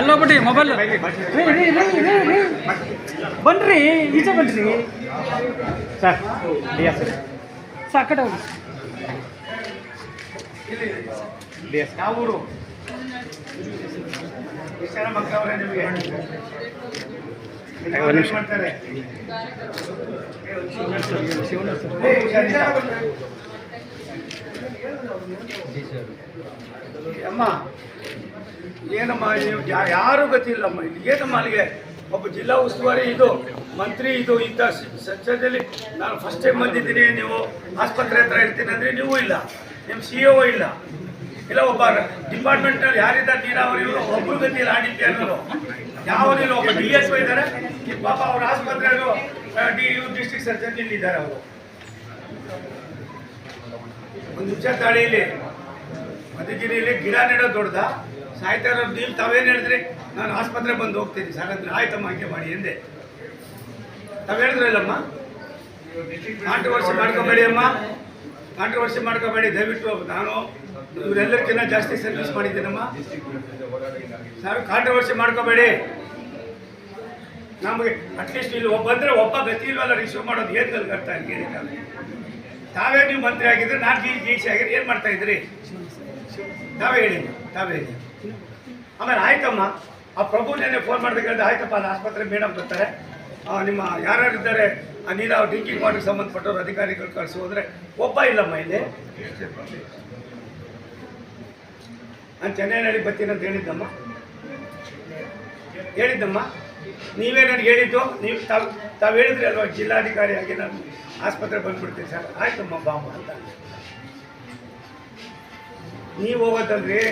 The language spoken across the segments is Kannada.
ಎಲ್ಲ ಬಿಡಿ ಮೊಬೈಲ್ ಬನ್ರಿ, ಈಚೆ ಬನ್ರಿ. Sir, D S sir. ಆ ಕಡೆ ಹೋಗಿ. ಯಾವ ಊರು? ನಿಮಗೆ ಅಮ್ಮ, ಏನಮ್ಮ, ನೀವು ಯಾರು ಇಲ್ಲಿ? ಏನಮ್ಮ ಅಲ್ಲಿಗೆ? ಒಬ್ಬ ಜಿಲ್ಲಾ ಉಸ್ತುವಾರಿ ಇದು, ಮಂತ್ರಿ ಇದು ಇಂಥ ಸತ್ಯದಲ್ಲಿ ನಾನು ಫಸ್ಟ್ ಟೈಮ್ ಬಂದಿದ್ದೀನಿ, ನೀವು ಆಸ್ಪತ್ರೆ ಹತ್ರ ಇರ್ತೀನಿ ಅಂದ್ರೆ ನೀವು ಇಲ್ಲ. ನಿಮ್ಮ ಸಿ ಒ ಇಲ್ಲ. ಇಲ್ಲ, ಒಬ್ಬ ಡಿಪಾರ್ಟ್ಮೆಂಟ್ನಲ್ಲಿ ಯಾರಿದ್ದಾರೆ ನೀರಾವರಿ ಒಬ್ಬರು ಗೊತ್ತಿಲ್ಲ ಆಡಿದ್ದೆ ಅನ್ನೋರು. ಯಾವನಿಲ್ಲ ಒಬ್ಬ ಡಿ ಎಸ್ ಇದ್ದಾರೆ? ಪಾಪ ಅವ್ರ ಆಸ್ಪತ್ರೆಗೂ ಡಿ ಯು ಡಿಸ್ಟ್ರಿಕ್ಟ್ ಸರ್ಜನ್ ಇಲ್ಲಿದ್ದಾರೆ ಅವರು. ಒಂದು ನಿಮಿಷ ತಾಳಿ ಇಲ್ಲಿ. ಮಧುಗಿರಿಯಲ್ಲಿ ಗಿಡ ನೆಡೋದು ದೊಡ್ಡದ. ಸಾಯ್ತಾ ಇರೋದು ನೀವು ತಾವೇನು ಹೇಳಿದ್ರಿ? ನಾನು ಆಸ್ಪತ್ರೆ ಬಂದು ಹೋಗ್ತೀನಿ ಸರ್ ಅಂದ್ರೆ ಆಯ್ತಮ್ಮ ಆಯ್ಕೆ ಮಾಡಿ ಎಂದೆ. ತಾವು ಹೇಳಿದ್ರಲ್ಲಮ್ಮ ಕಾಂಟ್ರವರ್ಸಿ ಮಾಡ್ಕೋಬೇಡಿ ಅಮ್ಮ. ಕಾಂಟ್ರವರ್ಸಿ ಮಾಡ್ಕೋಬೇಡಿ. ದಯವಿಟ್ಟು ನಾನು ಇವರೆಲ್ಲರಿಗಿಂತ ಜಾಸ್ತಿ ಸರ್ವಿಸ್ ಮಾಡಿದ್ದೀನಮ್ಮ. ಸರ್ ಕಾಂಟ್ರವರ್ಸಿ ಮಾಡ್ಕೋಬೇಡಿ. ನಮಗೆ ಅಟ್ಲೀಸ್ಟ್ ಇಲ್ಲಿ ಒಬ್ಬ ಬಂದ್ರೆ ಒಬ್ಬ ಗತಿ ಇಲ್ವಲ್ಲ ರಿಸೀವ್ ಮಾಡೋದು. ಏನು ಕಲ್ಕರ್ತಾ ಇದ್ದೀರಿ ತಾವೇ. ನೀವು ಮಂತ್ರಿ ಆಗಿದ್ರೆ ನಾನು ಜಿ ಜಿ ಸಿ ಆಗಿದ್ರೆ ಏನು ಮಾಡ್ತಾ ಇದ್ರಿ? ತಾವೇ ಹೇಳಿ ತಾವೇ ಹೇಳಿ ಆಮೇಲೆ ಆಯ್ತಮ್ಮ, ಆ ಪ್ರಭು ನೆನೆ ಫೋನ್ ಮಾಡ್ಬೇಕಂದ್ರೆ ಆಯ್ತಪ್ಪ ಅಲ್ಲಿ ಆಸ್ಪತ್ರೆ ಮೇಡಮ್ ಬರ್ತಾರೆ. ನಿಮ್ಮ ಯಾರ್ಯಾರು ಇದ್ದಾರೆ? ಆ ನೀರಾವ ಡ್ರಿಂಕಿಂಗ್ ವಾಟರ್ಗೆ ಸಂಬಂಧಪಟ್ಟವ್ರು ಅಧಿಕಾರಿಗಳು ಕಳಿಸೋದ್ರೆ ಒಬ್ಬ ಇಲ್ಲಮ್ಮ ಇಲ್ಲಿ. ನಾನು ಚೆನ್ನೈನಲ್ಲಿ ಬರ್ತೀನಿ ಅಂತ ಹೇಳಿದ್ದಮ್ಮ. ಹೇಳಿದ್ದಮ್ಮ. ನೀವೇ ನನಗೆ ಹೇಳಿದ್ದು, ನೀವು ತಾವು ತಾವು ಹೇಳಿದ್ರಿ ಅಲ್ವಾ ಜಿಲ್ಲಾಧಿಕಾರಿಯಾಗಿ ನಾನು ಆಸ್ಪತ್ರೆ ಬಂದ್ಬಿಡ್ತೀನಿ ಸರ್. ಆಯ್ತಮ್ಮ ಬಾಂಬ ಅಂತ. ನೀವು ಹೋಗೋದಲ್ರಿ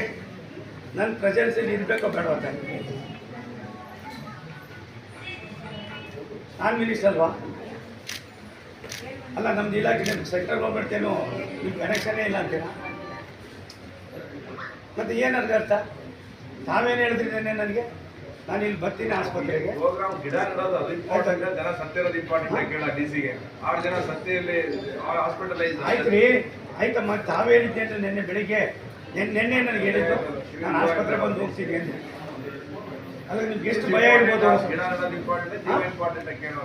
ನನ್ನ ಪ್ರೆಸೆನ್ಸಲ್ಲಿ ಇರಬೇಕೋ ಬೇಡ ಅಂತ. ನಾನು ಅಲ್ವಾ? ಅಲ್ಲ, ನಮ್ದು ಇಲಾಖೆ ಸೆಂಟ್ರಲ್ ಗೌರ್ಮೆಂಟ್ ಏನು, ನಿಮ್ಗೆ ಕನೆಕ್ಷನೇ ಇಲ್ಲ ಅಂತೀರಾ? ಮತ್ತೆ ಏನರ್ಥ ಅರ್ಥ ತಾವೇನು ಹೇಳಿದ್ರಿ ನಿನ್ನೆ ನನಗೆ? ನಾನು ಇಲ್ಲಿ ಬರ್ತೀನಿ ಆಸ್ಪತ್ರೆಗೆ. ಪ್ರೋಗ್ರಾಮ್ ಗಿಡ ನೆಡೋದು ಅದು ಇಂಪಾರ್ಟೆಂಟ್ ಜನ ಸತ್ತಿರೋದು ಇಂಪಾರ್ಟೆಂಟ್ ಕೇಳ ಡಿ ಸಿಗೆ ಆರು ಜನ ಸತ್ತಿಯಲ್ಲಿ ಹಾಸ್ಪಿಟಲೈಸ್ ಆಯ್ತು ರೀ ಆಯ್ತಮ್ಮ ತಾವೇ ಹೇಳಿದ್ದೆ ಅಂತ ನಿನ್ನೆ ಬೆಳಿಗ್ಗೆ ನೆನ್ನೆ ನೆನ್ನೆ ನನಗೆ ಹೇಳಿದ್ದು. ನಾನು ಆಸ್ಪತ್ರೆ ಬಂದು ಹೋಗ್ತೀನಿ ಅಂದ್ರೆ ಅದ್ರ ನಿಮ್ಗೆ ಎಷ್ಟು ಭಯ ಇರ್ಬೋದು? ಗಿಡ ನೆಡೋದು ಇಂಪಾರ್ಟೆಂಟ್ ಇಂಪಾರ್ಟೆಂಟ್ ಕೇಳೋ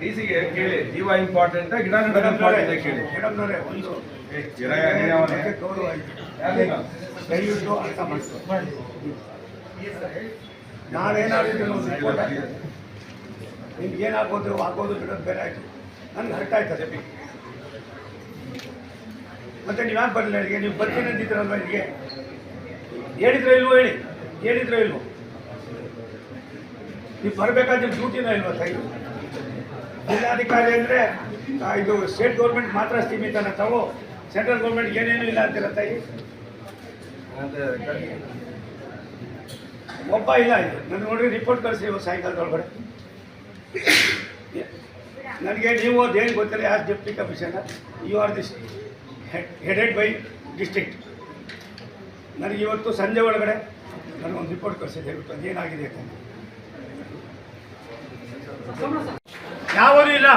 ಡಿ ಸಿಗೆ ಕೇಳಿ ಜೀವ ಇಂಪಾರ್ಟೆಂಟ್ ಗಿಡ ಇಂಪಾರ್ಟೆಂಟ್ ಕೇಳಿ? ದಯವಿಟ್ಟು ಅರ್ಥ ಒಂದು ರಿಪೋರ್ಟ್ ನಿಮ್ಗೆ ಹಾಕೋದು ಆಗೋದು ಬಿಡೋದು ಬೇರೆ ಆಯ್ತು. ನನ್ಗೆ ಹರ್ಟ್ ಆಯ್ತದೆ. ಮತ್ತೆ ನೀವು ಯಾಕೆ ಬರಲಿಲ್ಲ ಇಲ್ಲಿಗೆ? ನೀವು ಬರ್ತೀನಿ ಅಂದಿದ್ರಲ್ವ ಇಲ್ಲಿಗೆ? ಹೇಳಿದ್ರೆ ಇಲ್ವೋ ಹೇಳಿ? ಹೇಳಿದ್ರೆ ಇಲ್ವೋ? ನೀವು ಬರಬೇಕಾದ ನಿಮ್ಮ ಡ್ಯೂಟಿನ ಇಲ್ವಾ ತಾಯಿ? ಜಿಲ್ಲಾಧಿಕಾರಿ ಅಂದರೆ ಇದು ಸ್ಟೇಟ್ ಗೌರ್ಮೆಂಟ್ ಮಾತ್ರ ಸೀಮಿತನ ತಾವು. ಸೆಂಟ್ರಲ್ ಗೌರ್ಮೆಂಟ್ ಏನೇನು ಇಲ್ಲ ಅಂತೀರ ತಾಯಿ? ಒಬ್ಬ ಇಲ್ಲ ಇದು. ನಾನು ನೋಡ್ರಿ ರಿಪೋರ್ಟ್ ಕಳಿಸಿ ಇವತ್ತು ಸಾಯಂಕಾಲದೊಳಗಡೆ ನನಗೆ ನೀವು ಅದೇನು ಗೊತ್ತಿಲ್ಲ, ಯಾರು deputy commissioner you are this headed by district ನನಗೆ ಇವತ್ತು ಸಂಜೆ ಒಳಗಡೆ ನನಗೊಂದು ರಿಪೋರ್ಟ್ ಕಳಿಸಿದ್ದೆ, ಇವತ್ತು ಅದೇನಾಗಿದೆ ಅಂತ. ಯಾವನು ಇಲ್ಲ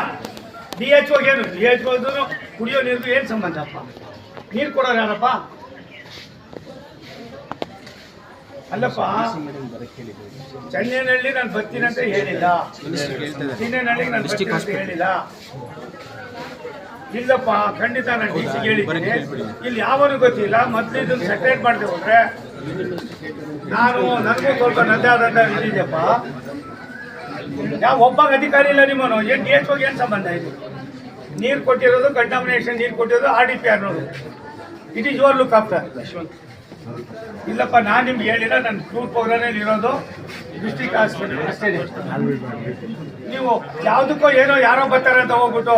ಡಿ ಎಚ್ ಏನು? ಡಿ ಎಚ್ ಓದೂ ಕುಡಿಯೋ ನೀರು ಏನು ಸಂಬಂಧಪ್ಪ ನೀರು ಕೊಡೋರು ಯಾರಪ್ಪ? ಅಲ್ಲಪ್ಪ ಚೆನ್ನೈನಲ್ಲಿ ನಾನು ಬರ್ತೀನಿ ಅಂತ ಹೇಳಿಲ್ಲ. ಚೆನ್ನೈನಲ್ಲಿ ನಾನು ಬರ್ತೀನಿ ಅಂತ ಹೇಳಿಲ್ಲ. ಇಲ್ಲಪ್ಪ ಖಂಡಿತ ನಾನು ಡಿ ಸಿಗೆ ಹೇಳಿದ್ದೀನಿ. ಇಲ್ಲಿ ಯಾವನು ಗೊತ್ತಿಲ್ಲ. ಮೊದಲು ಇದನ್ನು ಸೆಟರೇಟ್ ಮಾಡಿದೆ ಹೋದ್ರೆ ನಾನು ನನಗೂ ಸ್ವಲ್ಪ ನದ್ದಾದಂತ ಇದಿದೆಯಪ್ಪ ಯಾವ ಒಬ್ಬ ಅಧಿಕಾರಿ ಇಲ್ಲ ನಿಮ್ಮನು ಏನು ಡಿ ಎಚ್ ಏನು ಸಂಬಂಧ ಇದೆ? ನೀರು ಕೊಟ್ಟಿರೋದು ಕಂಟಾಮಿನೇಷನ್ ನೀರು ಕೊಟ್ಟಿರೋದು ಆರ್ ಡಿ ಪಿ ಅನ್ನೋದು it is your look after ಇಲ್ಲಪ್ಪ, ನಾನು ನಿಮ್ಗೆ ಹೇಳಿಲ್ಲ ನನ್ನ ಟೂರ್ ಪ್ರೋಗ್ರಾಮಲ್ಲಿ ಇರೋದು ಡಿಸ್ಟಿಕ್ ಹಾಸ್ಪಿಟಲ್ ಅಷ್ಟೇ. ನೀವು ಯಾವುದಕ್ಕೋ ಏನೋ ಯಾರೋ ಬರ್ತಾರೆ ಅಂತ ಹೋಗ್ಬಿಟ್ಟು.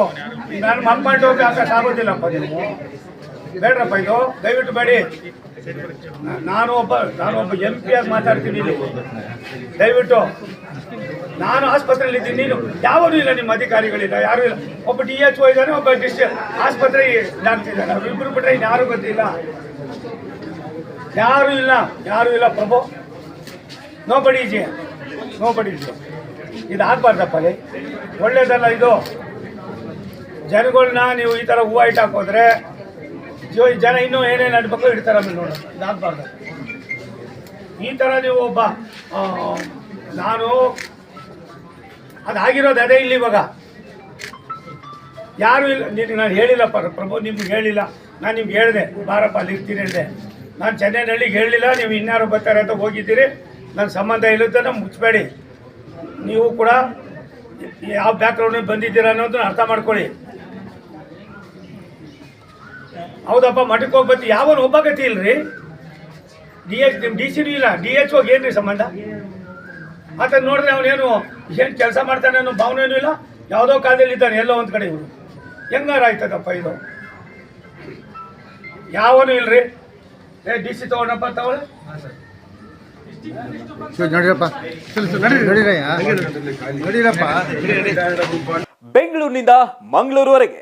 ನಾನು ಮನ್ಕೊಂಡು ಹೋಗಿ ಆಗೋದಿಲ್ಲಪ್ಪ ನೀವು ಬೇಡ್ರಪ್ಪ ಇದು, ದಯವಿಟ್ಟು ಬೇಡಿ. ನಾನು ಒಬ್ಬ ನಾನು ಒಬ್ಬ ಎಂ ಪಿ ಆಗಿ ಮಾತಾಡ್ತೀನಿ ಇಲ್ಲಿ. ದಯವಿಟ್ಟು, ನಾನು ಆಸ್ಪತ್ರೆಯಲ್ಲಿ ಇದ್ದೀನಿ. ನೀನು ಯಾವನು ಇಲ್ಲ, ನಿಮ್ಮ ಅಧಿಕಾರಿಗಳಿಲ್ಲ ಯಾರು ಇಲ್ಲ. ಒಬ್ಬ ಡಿ ಎಚ್ ಒ ಇದ್ದಾನೆ, ಒಬ್ಬ ಡಿಸ್ ಆಸ್ಪತ್ರೆ ಡಾಕ್ಟರ್ ಇದ್ದಾನೆ ಇಬ್ಬರು ಬಿಟ್ಟರೆ ಯಾರು ಗೊತ್ತಿಲ್ಲ. ಯಾರು ಇಲ್ಲ ಯಾರು ಇಲ್ಲ, Prabhu. Nobody ji nobody ji ಇದು ಆಗ್ಬಾರ್ದಪ್ಪ ಅಲ್ಲಿ. ಒಳ್ಳೇದಲ್ಲ ಇದು. ಜನಗಳನ್ನ ನೀವು ಈ ಥರ ಹೂವು ಇಟ್ಟು ಹಾಕೋದ್ರೆ ಜೋ ಜನ ಇನ್ನೂ ಏನೇನು ಅಡ್ಬೇಕು ಇಡ್ತಾರೆ ಆಮೇಲೆ ನೋಡೋಣ ಇದಾಗಬಾರ್ದು ಈ ಥರ ನೀವು ಒಬ್ಬ ನಾನು ಅದಾಗಿರೋದು ಅದೇ ಇಲ್ಲಿ ಇವಾಗ. ಯಾರು ಇಲ್ಲ ನಿನಗೆ ನಾನು ಹೇಳಿಲ್ಲ ಪರ ಪ್ರಭು, ನಿಮ್ಗೆ ಹೇಳಿಲ್ಲ. ನಾನು ನಿಮ್ಗೆ ಹೇಳಿದೆ, ಬಾರಪ್ಪ, ಅಲ್ಲಿ ಇರ್ತೀನಿ ಹೇಳಿದೆ. ನಾನು ಚೆನ್ನೈನಹಳ್ಳಿಗೆ ಹೇಳಿಲ್ಲ, ನೀವು ಇನ್ಯಾರು ಬರ್ತಾರೆ ಅಂತ ಹೋಗಿದ್ದೀರಿ. ನನ್ನ ಸಂಬಂಧ ಇಲ್ಲದನ್ನ ಮುಚ್ಚಬೇಡಿ ನೀವು ಕೂಡ ಯಾವ ಬ್ಯಾಕ್ಗ್ರೌಂಡಿಗೆ ಬಂದಿದ್ದೀರ ಅನ್ನೋದನ್ನ ಅರ್ಥ ಮಾಡ್ಕೊಳ್ಳಿ. ಹೌದಪ್ಪ ಮಠಕ್ಕೆ ಹೋಗಿ ಬರ್ತೀವಿ ಯಾವನು ಒಬ್ಬ ಗತಿ ಇಲ್ರಿ? ಡಿ ಎಚ್ ನಿಮ್ ಡಿ ಸಿನೂ ಇಲ್ಲ. ಡಿ ಎಚ್ ಹೋಗಿ ಏನ್ರಿ ಸಂಬಂಧ? ಆತ ನೋಡಿದ್ರೆ ಅವನೇನು ಏನು ಕೆಲಸ ಮಾಡ್ತಾನೆ ಅನ್ನೋ ಭಾವನೆನೂ ಇಲ್ಲ. ಯಾವುದೋ ಕಾಲದಲ್ಲಿ ಇದ್ದಾನೆ ಎಲ್ಲೋ ಒಂದು ಕಡೆ ಇವರು. ಹೆಂಗಾರ ಆಯ್ತದಪ್ಪ ಇದು? ಯಾವನು ಇಲ್ರಿ? ಏ ಡಿ ಸಿ ತಗೊಂಡಪ್ಪ ತಗೊಳ್ಳಿ ನೋಡಿರಪ್ಪ. ನೋಡಿರಯ್ಯ. ನೋಡಿರಪ್ಪ. ಬೆಂಗಳೂರಿನಿಂದ ಮಂಗಳೂರುವರೆಗೆ.